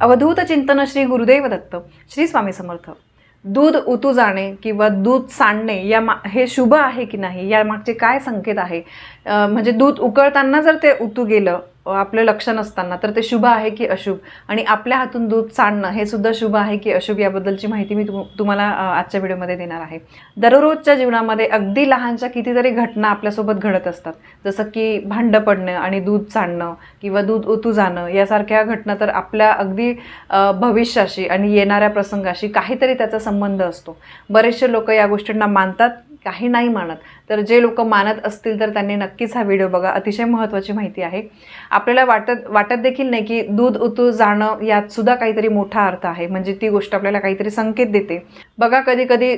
अवधूत चिंतन श्री गुरुदेव दत्त श्री स्वामी समर्थ. दूध उतू जाणे किंवा दूध सांडणे या मा हे शुभ आहे की नाही या मागचे काय संकेत आहे? म्हणजे दूध उकळताना जर ते उतू गेलं आपलं लक्ष नसताना तर ते शुभ आहे की अशुभ? आणि आपल्या हातून दूध सांडणं हे सुद्धा शुभ आहे की अशुभ याबद्दलची माहिती मी तुम तुम्हाला आजच्या व्हिडिओमध्ये देणार आहे. दररोजच्या जीवनामध्ये अगदी लहानशा कितीतरी घटना आपल्यासोबत घडत असतात. जसं की भांडं पडणं आणि दूध सांडणं किंवा दूध ओतू जाणं यासारख्या घटना तर आपल्या अगदी भविष्याशी आणि येणाऱ्या प्रसंगाशी काहीतरी त्याचा संबंध असतो. बरेचसे लोक या गोष्टींना मानतात. काही नाही मानत. तर जे लोक मानत असतील तर त्यांनी नक्कीच हा व्हिडिओ बघा. अतिशय महत्त्वाची माहिती आहे. आपल्याला वाटत वाटत देखील नाही की दूध उतू जाणं यात सुद्धा काहीतरी मोठा अर्थ आहे. म्हणजे ती गोष्ट आपल्याला काहीतरी संकेत देते. बघा कधी कधी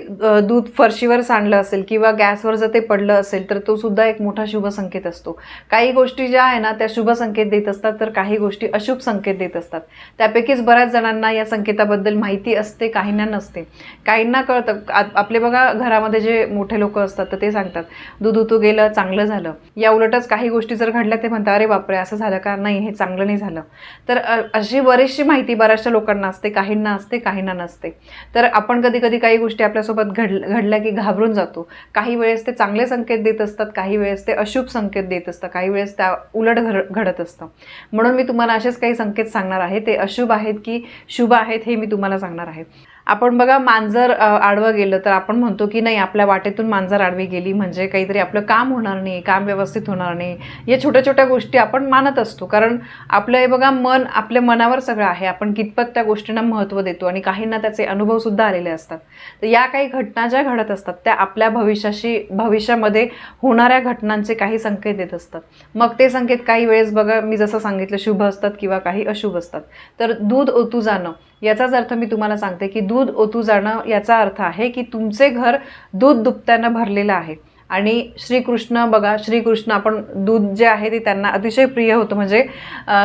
दूध फरशीवर सांडलं असेल किंवा गॅसवर जर ते पडलं असेल तर तो सुद्धा एक मोठा शुभ संकेत असतो. काही गोष्टी ज्या आहे ना त्या शुभ संकेत देत असतात तर काही गोष्टी अशुभ संकेत देत असतात. त्यापैकीच बऱ्याच जणांना या संकेताबद्दल माहिती असते काहींना नसते. काहींना कळतं. आपले बघा घरामध्ये जे मोठे लोक असतात तर ते सांगतात दूध उतू गेलं चांगलं झालं. या उलटच काही गोष्टी जर घडल्या ते म्हणतात अरे बापरे असं झालं का? नाही हे चांगलं नाही झालं. तर अशी बरीचशी माहिती बऱ्याचशा लोकांना असते काहींना असते काहींना नसते. तर आपण कधी कधी काही गोष्टी आपल्यासोबत घड घडल्या की घाबरून जातो. काही वेळेस ते चांगले संकेत देत असतात काही वेळेस ते अशुभ संकेत देत असतात काही वेळेस त्या उलट घड घडत असतं. म्हणून मी तुम्हाला असेच काही संकेत सांगणार आहे. ते अशुभ आहेत की शुभ आहेत हे मी तुम्हाला सांगणार आहे. आपण बघा मांजर आडवं गेलं तर आपण म्हणतो की नाही आपल्या वाटेतून मांजर आडवी गेली म्हणजे काहीतरी आपलं काम होणार नाही काम व्यवस्थित होणार नाही. या छोट्या छोट्या गोष्टी आपण मानत असतो. कारण आपलं हे बघा मन आपल्या मनावर सगळं आहे. आपण कितपत त्या गोष्टींना महत्त्व देतो आणि काहींना त्याचे अनुभवसुद्धा आलेले असतात. तर या काही घटना ज्या घडत असतात त्या आपल्या भविष्याशी भविष्यामध्ये होणाऱ्या घटनांचे काही संकेत देत असतात. मग ते संकेत काही वेळेस बघा मी जसं सांगितलं शुभ असतात किंवा काही अशुभ असतात. तर दूध ओतू जाणं याचाच अर्थ मी तुम्हाला सांगते की दूध दूध ओतू जाणं याचा अर्थ आहे की तुमचे घर दूध दुपत्यानं भरलेलं आहे. आणि श्रीकृष्ण बघा श्रीकृष्ण आपण दूध जे आहे ते त्यांना अतिशय प्रिय होतं. म्हणजे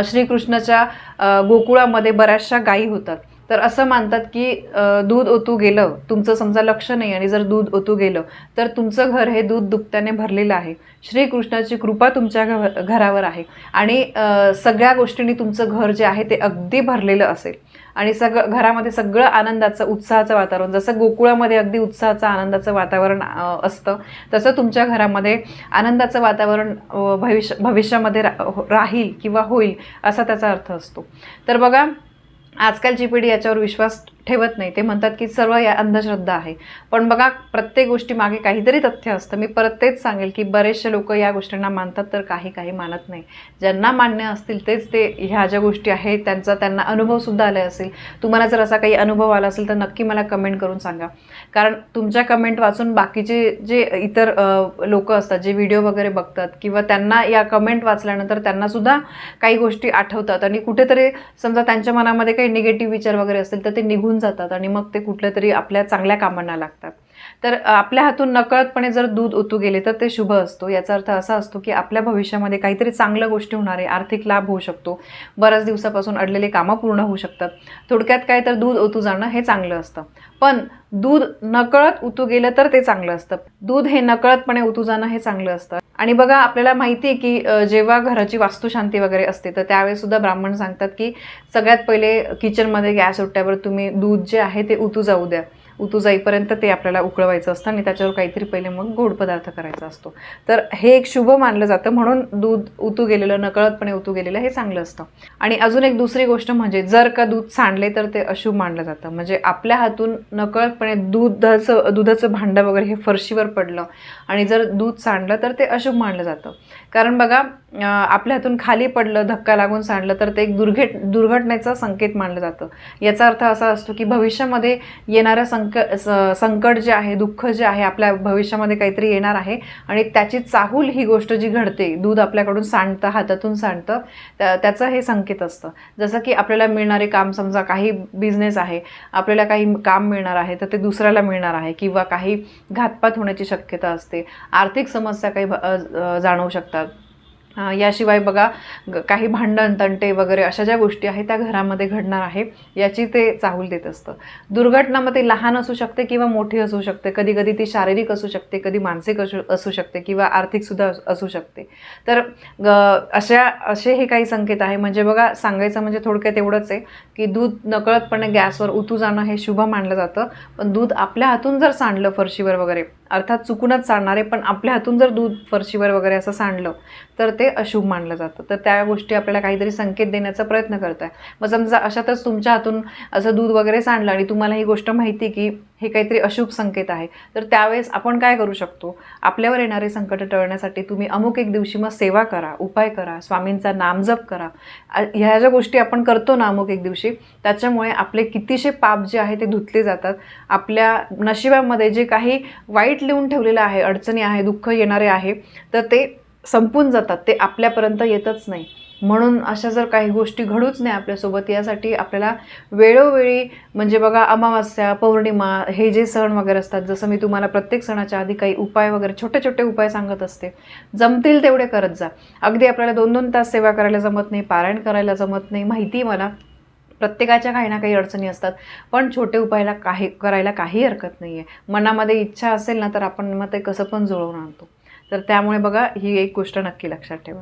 श्रीकृष्णाच्या गोकुळामध्ये बऱ्याचशा गायी होतात. तर असं मानतात की दूध ओतू गेलं तुमचं समजा लक्ष नाही आणि जर दूध ओतू गेलं तर तुमचं घर हे दूध दुपत्याने भरलेलं आहे. श्रीकृष्णाची कृपा तुमच्या घ घरावर आहे. आणि सगळ्या गोष्टींनी तुमचं घर जे आहे ते अगदी भरलेलं असेल. आणि सगळं घरामध्ये सगळं आनंदाचं उत्साहाचं वातावरण जसं गोकुळामध्ये अगदी उत्साहाचं आनंदाचं वातावरण असतं तसं तुमच्या घरामध्ये आनंदाचं वातावरण भविष्य भविष्यामध्ये रा हो- राहील किंवा होईल असा त्याचा अर्थ असतो. तर बघा आजकालची पिढी याच्यावर विश्वास ठेवत नाही. ते म्हणतात की सर्व या अंधश्रद्धा आहे. पण बघा प्रत्येक गोष्टी मागे काहीतरी तथ्य असतं. मी परत तेच सांगेल की बरेचसे लोक या गोष्टींना मानतात तर काही काही मानत नाही. ज्यांना मान्य असतील तेच ते ह्या ज्या गोष्टी आहेत त्यांचा त्यांना अनुभवसुद्धा आले असेल. तुम्हाला जर असा काही अनुभव आला असेल तर नक्की मला कमेंट करून सांगा. कारण तुमच्या कमेंट वाचून बाकीचे जे इतर लोक असतात जे व्हिडिओ वगैरे बघतात किंवा त्यांना या कमेंट वाचल्यानंतर त्यांनासुद्धा काही गोष्टी आठवतात. आणि कुठेतरी समजा त्यांच्या मनामध्ये काही निगेटिव्ह विचार वगैरे असतील तर ते निघून जातात आणि मग ते कुठल्या तरी आपल्या चांगल्या कामांना लागतात. तर आपल्या हातून नकळतपणे जर दूध ओतू गेले तर ते शुभ असतो. याचा अर्थ असा असतो की आपल्या भविष्यामध्ये काहीतरी चांगल्या गोष्टी होणार आहे आर्थिक लाभ होऊ शकतो. बऱ्याच दिवसापासून अडलेले कामं पूर्ण होऊ शकतात. थोडक्यात काय तर दूध ओतू जाणं हे चांगलं असतं. पण दूध नकळत उतू गेलं तर ते चांगलं असतं. दूध हे नकळतपणे उतू जाणं हे चांगलं असतं. आणि बघा आपल्याला माहिती आहे की जेव्हा घराची वास्तुशांती वगैरे असते तर त्यावेळेस सुद्धा ब्राह्मण सांगतात की सगळ्यात पहिले किचनमध्ये गॅस उठल्यावर तुम्ही दूध जे आहे ते उतू जाऊ द्या. उतू जाईपर्यंत ते आपल्याला उकळवायचं असतं आणि त्याच्यावर काहीतरी पहिले मग गोड पदार्थ करायचा असतो. तर हे एक शुभ मानलं जातं. म्हणून दूध उतू गेलेलं नकळतपणे उतू गेलेलं हे चांगलं असतं. आणि अजून एक दुसरी गोष्ट म्हणजे जर का दूध सांडले तर ते अशुभ मानलं जातं. म्हणजे आपल्या हातून नकळतपणे दुधाचं दुधाचं भांडं वगैरे हे फरशीवर पडलं आणि जर दूध सांडलं तर ते अशुभ मानलं जातं. कारण बघा आपल्या हातून खाली पडलं धक्का लागून सांडलं तर ते एक दुर्घट दुर्घटनेचा संकेत मानलं जातं. याचा अर्थ असा असतो की भविष्यामध्ये येणाऱ्या सं संक स- संकट जे आहे दुःख जे आहे आपल्या भविष्यामध्ये काहीतरी येणार आहे आणि त्याची चाहूल ही गोष्ट जी घडते दूध आपल्याकडून सांडतं हातातून सांडतं त्या- त्याचं हे संकेत असतं. जसं की आपल्याला मिळणारे काम समजा काही बिझनेस आहे आपल्याला काही काम मिळणार आहे तर ते दुसऱ्याला मिळणार आहे किंवा काही घातपात होण्याची शक्यता असते. आर्थिक समस्या काही भ- जाणवू शकतात. याशिवाय बघा ग- काही भांडण तंटे वगैरे अशा ज्या गोष्टी आहेत त्या घरामध्ये घडणार आहे याची ते चाहूल देत असतं. दुर्घटना मग ते लहान असू शकते किंवा मोठी असू शकते कधी कधी ती शारीरिक असू शकते कधी मानसिक असू असू शकते किंवा आर्थिकसुद्धा असू शकते. तर ग- अशा असे हे काही संकेत आहे. म्हणजे बघा सांगायचं म्हणजे थोडक्यात एवढंच आहे की दूध नकळतपणे गॅसवर उतू जाणं हे शुभ मानलं जातं पण दूध आपल्या हातून जर सांडलं फरशीवर वगैरे अर्थात चुकूनच सांडणारे आहे पण आपल्या हातून जर दूध फरशीवर वगैरे असं सांडलं तर ते अशुभ मानलं जातं. तर त्या गोष्टी आपल्याला काहीतरी संकेत देण्याचा प्रयत्न करत आहे मग समजा अशातच तुमच्या हातून असं दूध वगैरे सांडलं आणि तुम्हाला ही गोष्ट माहिती की हे काहीतरी अशुभ संकेत आहे. तर त्यावेळेस आपण काय करू शकतो? आपल्यावर येणारे संकट टळण्यासाठी तुम्ही अमुक एक दिवशी मग सेवा करा उपाय करा स्वामींचा नामजप करा. ह्या ज्या गोष्टी आपण करतो ना अमुक एक दिवशी त्याच्यामुळे आपले कितीशे पाप जे आहे ते धुतले जातात. आपल्या नशिबामध्ये जे काही वाईट लिहून ठेवलेलं आहे अडचणी आहे दुःख येणारे आहे तर ते संपून जातात. ते आपल्यापर्यंत येतच नाही. म्हणून अशा जर काही गोष्टी घडूच नाही आपल्यासोबत यासाठी आपल्याला वेळोवेळी म्हणजे बघा अमावास्या पौर्णिमा हे जे सण वगैरे असतात जसं मी तुम्हाला प्रत्येक सणाच्या आधी काही उपाय वगैरे छोटे छोटे उपाय सांगत असते जमतील तेवढे करत जा. अगदी आपल्याला दोन दोन तास सेवा करायला जमत नाही पारायण करायला जमत नाही माहिती मला प्रत्येकाच्या काही ना काही अडचणी असतात पण छोटे उपायला काही करायला काही हरकत नाही आहे मनामध्ये इच्छा असेल ना तर आपण मग ते कसं पण जुळवून आणतो. तर त्यामुळे बघा ही एक गोष्ट नक्की लक्षात ठेवा.